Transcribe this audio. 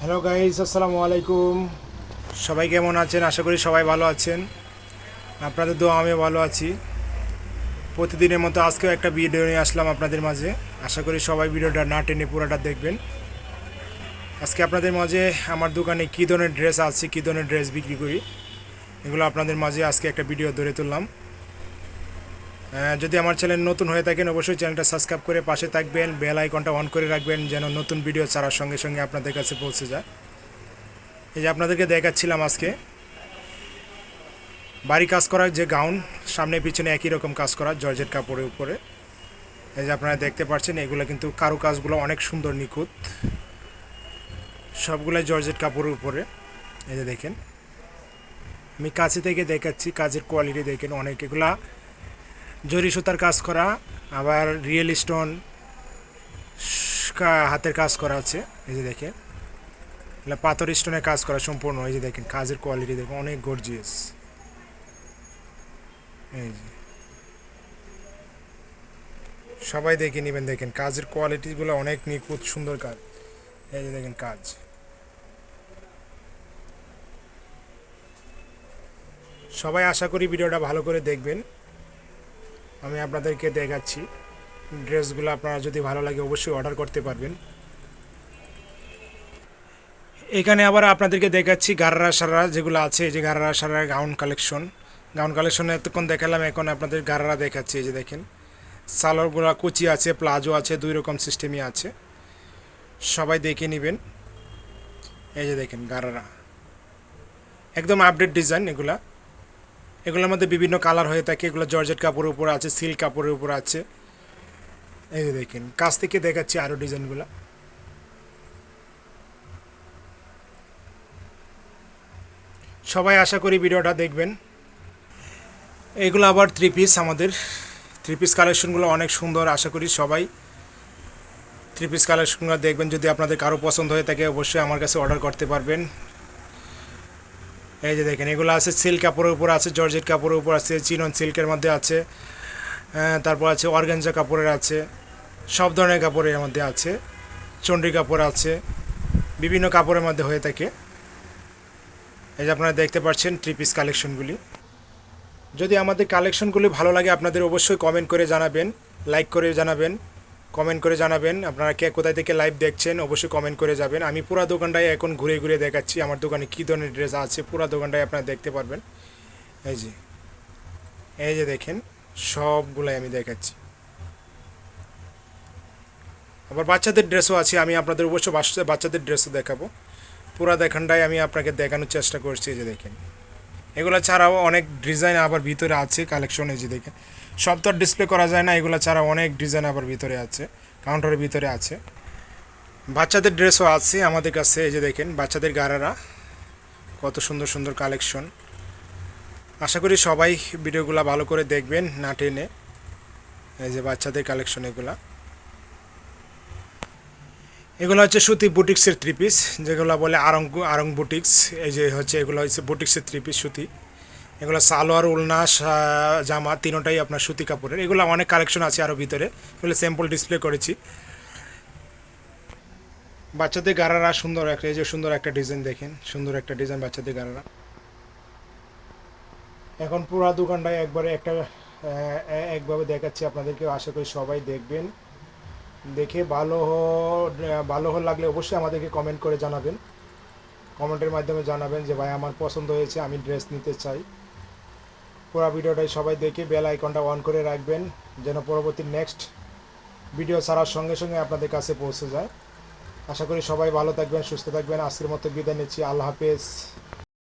Hello guys আসসালামু আলাইকুম সবাই কেমন আছেন? আশা করি সবাই ভালো আছেন। আপনাদের দোয়া আমি ভালো আছি। প্রতিদিনের মতো আজকেও একটা ভিডিও নিয়ে আসলাম আপনাদের মাঝে। আশা করি সবাই ভিডিওটা না টেনে পুরোটা দেখবেন। আজকে আপনাদের মাঝে আমার দোকানে কী ধরনের ড্রেস আছে, কী ধরনের ড্রেস বিক্রি করি, এগুলো আপনাদের মাঝে আজকে একটা ভিডিও ধরে তুললাম। যদি আমার চ্যানেল নতুন হয়ে থাকেন, অবশ্যই চ্যানেলটা সাবস্ক্রাইব করে পাশে থাকবেন, বেল আইকনটা অন করে রাখবেন, যেন নতুন ভিডিও ছাড়ার সঙ্গে সঙ্গে আপনাদের কাছে পৌঁছে যায়। এই যে আপনাদেরকে দেখাচ্ছিলাম আজকে, বাড়ি কাজ করার যে গাউন, সামনে পিছনে একই রকম কাজ করা, জর্জেট কাপড়ের উপরে। এই যে আপনারা দেখতে পাচ্ছেন, এগুলো কিন্তু কারু কাজগুলো অনেক সুন্দর নিখুঁত। সবগুলো জর্জেট কাপড়ের উপরে। এই যে দেখেন, আমি কাছে থেকে দেখাচ্ছি, কাজের কোয়ালিটি দেখেন অনেক। এগুলা জরি সুতার কাজ করা, আবার রিয়েল স্টোন হাতের কাজ করা আছে, এই যে দেখেন। পাথর স্টোনের কাজ করা সম্পূর্ণ, এই যে দেখেন, কাজের কোয়ালিটি দেখুন, অনেক গর্জিয়াস এই যে। সবাই দেখে নেবেন, দেখেন, কাজের কোয়ালিটিগুলো অনেক নিখুঁত, সুন্দর কাজ। এই যে দেখেন, কাজ। সবাই আশা করি ভিডিওটা ভালো করে দেখবেন। আমি আপনাদেরকে দেখাচ্ছি। ড্রেসগুলো আপনারা যদি ভালো লাগে অবশ্যই অর্ডার করতে পারবেন। এখানে আবার আপনাদেরকে দেখাচ্ছি গারারা সারারা যেগুলো আছে, এই যে gharara sharara gown collection. Gown কালেকশনে এতক্ষণ দেখালাম, এখন আপনাদের গারারা দেখাচ্ছি, এই যে দেখেন। সালোয়ারগুলো কুচি আছে, প্লাজো আছে, দুই রকম সিস্টেমই আছে। সবাই দেখে নেবেন। এই যে দেখেন গারারা। একদম আপডেট ডিজাইন এগুলা। এগুলোর মধ্যে বিভিন্ন কালার হয়ে থাকে। এগুলো জর্জেট কাপড়ের উপর আছে, সিল্ক কাপড়ের উপর আছে। এই দেখেন, কাছ থেকে দেখাচ্ছি আরও ডিজাইনগুলো। সবাই আশা করি ভিডিওটা দেখবেন। এগুলো আবার থ্রি পিস আমাদের। থ্রি পিস কালেকশনগুলো অনেক সুন্দর, আশা করি সবাই থ্রি পিস কালেকশনগুলো দেখবেন। যদি আপনাদের কারও পছন্দ হয়ে থাকে, অবশ্যই আমার কাছে অর্ডার করতে পারবেন। এই যে দেখেন, এগুলো আছে সিল্ক কাপড়ের উপর আছে, জর্জেট কাপড়ের উপর আছে, চিনন সিল্কের মধ্যে আছে তারপর আছে অর্গানজা কাপড়ের আছে, সব ধরনের কাপড়ের মধ্যে আছে, চণ্ডী কাপড় আছে, বিভিন্ন কাপড়ের মধ্যে হয়ে থাকে। এই যে আপনারা দেখতে পাচ্ছেন থ্রি পিস কালেকশনগুলি যদি আমাদের কালেকশনগুলি ভালো লাগে, আপনাদের অবশ্যই কমেন্ট করে জানাবেন লাইক করে জানাবেন। কমেন্ট করে জানাবেন। আপনারা কে কোথায় থেকে লাইভ দেখছেন, অবশ্যই কমেন্ট করে যাবেন। আমি পুরো দোকানটায় এখন ঘুরে ঘুরে দেখাচ্ছি, আমার দোকানে কী ধরনের ড্রেস আছে, পুরো দোকানটায় আপনারা দেখতে পারবেন। এই যে এই যে দেখেন, সবগুলাই আমি দেখাচ্ছি। আবার বাচ্চাদের ড্রেসও আছে, আমি আপনাদের অবশ্য বাচ্চা- বাচ্চাদের ড্রেসও দেখাবো। পুরো দেখানটাই আমি আপনাকে দেখানোর চেষ্টা করছি, এই যে দেখেন। এগুলো ছাড়াও অনেক ডিজাইন আবার ভিতরে আছে কালেকশন এই যে দেখেন। সব তো ডিসপ্লে করা যায় না, এগুলো ছাড়া অনেক ডিজাইন আবার ভিতরে আছে কাউন্টারের ভিতরে আছে। বাচ্চাদের ড্রেসও আছে আমাদের কাছে, এই যে দেখেন, বাচ্চাদের গারারা, কত সুন্দর সুন্দর কালেকশন আশা করি সবাই ভিডিওগুলো ভালো করে দেখবেন, না টেনে। এই যে বাচ্চাদের কালেকশন এগুলা। এগুলো হচ্ছে সুতি বুটিক্সের থ্রি পিস যেগুলো বলে আরং আরং বুটিক্স, এই যে হচ্ছে, এগুলো হচ্ছে বুটিক্সের থ্রি পিস সুতি। এগুলো সালোয়ার উলনা জামা তিনোটাই আপনার সুতি কাপড়ের। এগুলো অনেক কালেকশন আছে আরও ভিতরে। এগুলো স্যাম্পল ডিসপ্লে করেছি। বাচ্চাদের গারারা সুন্দর একটা, এই যে সুন্দর একটা ডিজাইন দেখেন। সুন্দর একটা ডিজাইন বাচ্চাদের গারারা এখন পুরো দোকানটায় একবারে একটা একভাবে দেখাচ্ছি আপনাদেরকে। আশা করি সবাই দেখবেন। দেখে ভালো ভালো লাগলে অবশ্যই আমাদেরকে কমেন্ট করে জানাবেন। কমেন্টের মাধ্যমে জানাবেন যে, ভাই, আমার পছন্দ হয়েছে, আমি ড্রেস নিতে চাই। পুরো ভিডিওটাই সবাই দেখে বেল আইকনটা অন করে রাখবেন, যেন পরবর্তী নেক্সট ভিডিও ছাড়ার সঙ্গে সঙ্গে আপনাদের কাছে পৌঁছে যায়। আশা করি সবাই ভালো থাকবেন, সুস্থ থাকবেন। আজকের মতো বিদায় নিচ্ছি। আল্লাহ হাফেজ।